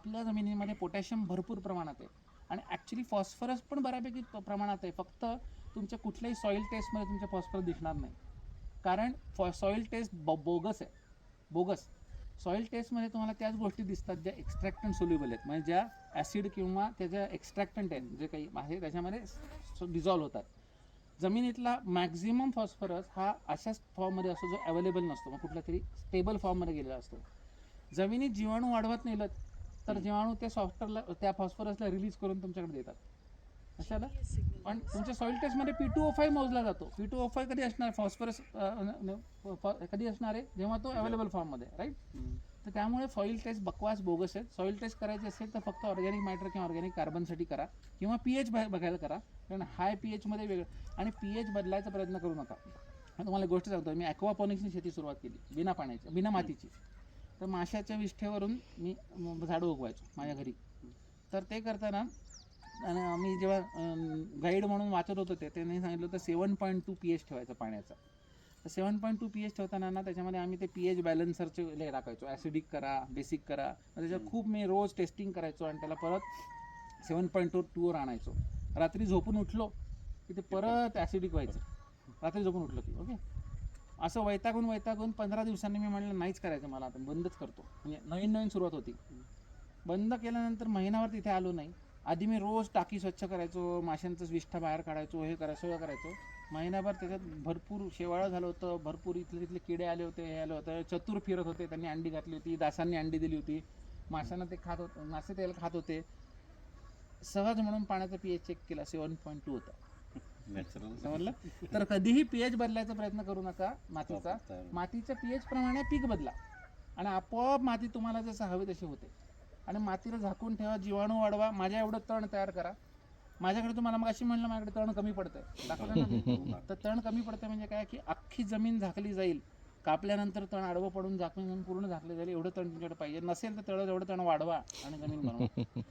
आपल्या जमिनीमध्ये पोटॅशियम भरपूर प्रमाणात आहे. आणि ॲक्च्युली फॉस्फरस पण बऱ्यापैकी प्रमाणात आहे. फक्त तुमच्या कुठल्याही सॉईल टेस्टमध्ये तुमच्या फॉस्फरस दिसणार नाही. कारण फॉ सॉईल टेस्ट ब बोगस आहे. बोगस सॉईल टेस्टमध्ये तुम्हाला त्याच गोष्टी दिसतात ज्या एक्स्ट्रॅक्टंट सोल्युबल आहेत. म्हणजे ज्या ॲसिड किंवा त्याच्या एक्स्ट्रॅक्टंट आहेत. जे काही आहे त्याच्यामध्ये डिझॉल्व्ह होतात. जमिनीतला मॅक्झिमम फॉस्फरस हा अशाच फॉर्ममध्ये असतो जो अवेलेबल नसतो. मग कुठल्या तरी स्टेबल फॉर्ममध्ये गेलेला असतो. जमिनीत जीवाणू वाढवत नेलं तर जीवाणू त्या सॉफ्टवेअरला त्या फॉस्फरसला रिलीज करून तुमच्याकडे देतात. कशाला पण तुमच्या सॉईल टेस्टमध्ये पी टू ओ फाय मोजला जातो. पी टू ओ फाय कधी असणार? फॉस्फरस कधी असणार आहे? जेव्हा तो अवेलेबल फॉर्ममध्ये राईट तर त्यामुळे सॉईल टेस्ट बकवास बोगस आहे सॉईल टेस्ट करायची असेल तर फक्त ऑर्गॅनिक मॅटर किंवा ऑर्गॅनिक कार्बनसाठी करा. किंवा पी एच बघायला करा. कारण हाय पी एचमध्ये वेगळं आणि पी एच बदलायचा प्रयत्न करू नका. तुम्हाला गोष्ट सांगतो. मी ॲक्वापॉनिक्सनी शेती सुरुवात केली. बिना पाण्याची बिना मातीची. तर माशाच्या विष्ठेवरून मी झाडं उगवायचो माझ्या घरी. तर ते करताना आणि आम्ही जेव्हा गाईड म्हणून वाचत होतो ते त्यांनी सांगितलं होतं seven point two P H ठेवायचं पाण्याचा. तर seven point two P H ठेवताना ना त्याच्यामध्ये आम्ही ते पी एच बॅलन्सरचे हे टाकायचो. ॲसिडिक करा बेसिक करा. मग त्याच्यात खूप मी रोज टेस्टिंग करायचो आणि त्याला परत सेवन पॉईंट टू टूवर आणायचो. रात्री झोपून उठलो की ते परत ॲसिडिक व्हायचं. रात्री झोपून उठलो की ओके असं वैतागून वैतागून पंधरा दिवसांनी मी म्हणलं नाहीच करायचं मला आता बंदच करतो. म्हणजे नवीन नवीन सुरुवात होती. बंद केल्यानंतर महिनाभर तिथे आलो नाही. आधी मी रोज टाकी स्वच्छ करायचो माशांचं विष्ठा बाहेर काढायचो हे करायचो सगळं करायचो. महिनाभर त्याच्यात भरपूर शेवाळं झालं होतं भरपूर इथले तिथले किडे आले होते हे आले होते. चतुर फिरत होते त्यांनी अंडी घातली होती दासांनी अंडी दिली होती. माशांना ते खात होते मासे तेल खात होते. सहज म्हणून पाण्याचा पीएच चेक केला सेवन पॉईंट टू होता. नॅचरल समजलं? तर कधीही पीएच बदलायचा प्रयत्न करू नका मातीचा. मातीच्या पीएच प्रमाणे पीक बदला. आणि आपोआप माती तुम्हाला जसं हवी तशी होते. आणि मातीला झाकून ठेवा जीवाणू वाढवा माझ्या एवढं तण तयार करा. माझ्याकडे तुम्हाला मग अशी म्हणलं माझ्याकडे तण कमी पडतंय. दाखवलं ना? मी? तर तण कमी पडतंय म्हणजे काय? की अख्खी जमीन झाकली जाईल. कापल्यानंतर तण आडवं पडून झाकून पूर्ण झाकलं जाईल. एवढं तण तुमच्याकडे पाहिजे. नसेल तर तेवढं तेवढं तण वाढवा आणि जमीन बनवा.